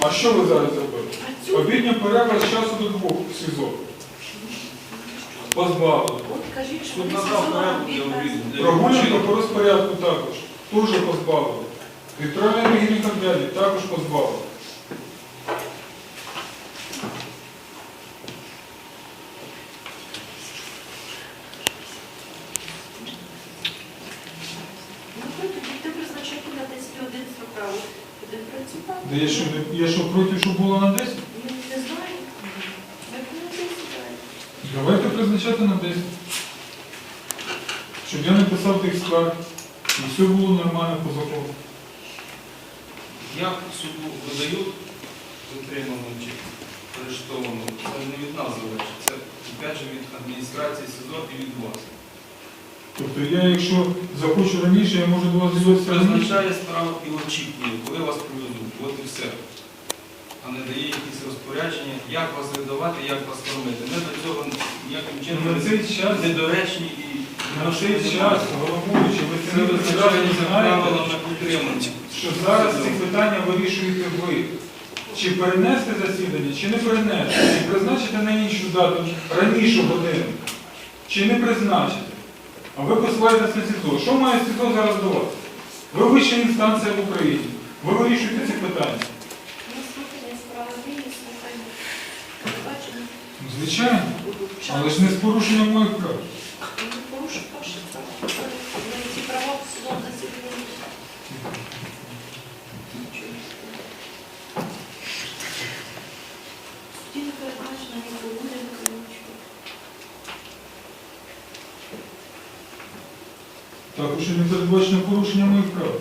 А що ви зараз зробили? Обідня перерва з часу до двох в СІЗО. Позбавили. кажіть, що Суд ви надав сезоном порядок для віддасть. для Прогулянка по розпорядку також. Дуже позбавили. Відправлення і так також позбавили. Ну, ви тоді ти призначати на 10 один справу. Один працювати. Де я що, не- я що проти, щоб було на 10? Ну, не знаю. Як ви на 10 даєте? Давайте призначати на 10. Щоб я не писав тих скарг. І все було нормально по закону. Як суду видають затриманому чи арештованому, це не від нас залежить. Це опять же від адміністрації СИЗО і від вас. Тобто я, якщо захочу раніше, я можу до вас з'явитися раніше. призначає справу і очікує, коли вас приведуть. От і все. А не дає якісь розпорядження, як вас видавати, як вас кормити. Ми до цього ніяким чином На цей час, недоречні і на цей час, головуючи, ви це це визначається знаєте, правилами утримання. що зараз ці питання вирішуєте ви. Чи перенести засідання, чи не перенести, чи призначити на іншу дату раніше годину, чи не призначити. А ви посилаєтесь на СІЗО. Що має СІЗО зараз до вас? Ви вища інстанція в Україні. Ви вирішуєте ці питання. Ну, Звичайно, але ж не з порушенням моїх прав. Ну, порушить ваші права. Ви ці права в судом засіданні. Суді не передбачено ні прогулянка, нічого. Також і не передбачено порушення моїх прав.